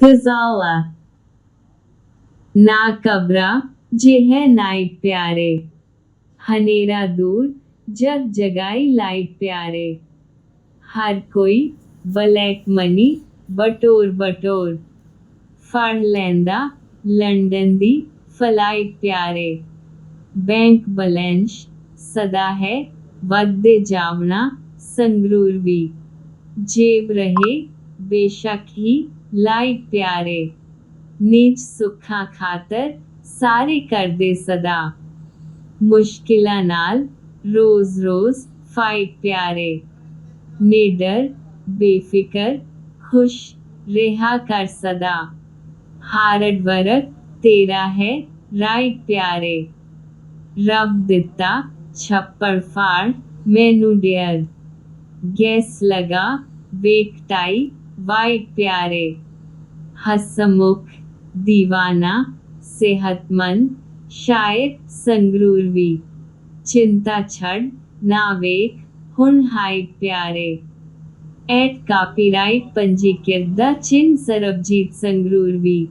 Gazala. ना कबरा जे है night प्यारे हनेरा दूर जग जगाई लाइट प्यारे हर कोई वलैक मनी बटोर बटोर फड़ लेंदा लंडन दी फलाइट प्यारे बैंक बैलेंस सदा है वधे जावना संगरूर भी जेब रहे बेशक ही लाइट प्यारे, नीच सुखा खातर सारे कर दे सदा। मुश्किल नाल रोज रोज फाइट प्यारे, निडर, बेफिकर, खुश रिहा कर सदा। हार्ड वर्क तेरा है राइट प्यारे। रब दिता छप्पर फाड़ मैनू डेयर। गैस लगा वेकटाई वाइट प्यारे। हसमुख, दीवाना, सेहतमंद, शायद संगरूरवी, चिंता छड़, नावेक हुनहाय प्यारे। एट कापीराइट पंजीकृत द चिन्ह सरबजीत संगरूरवी।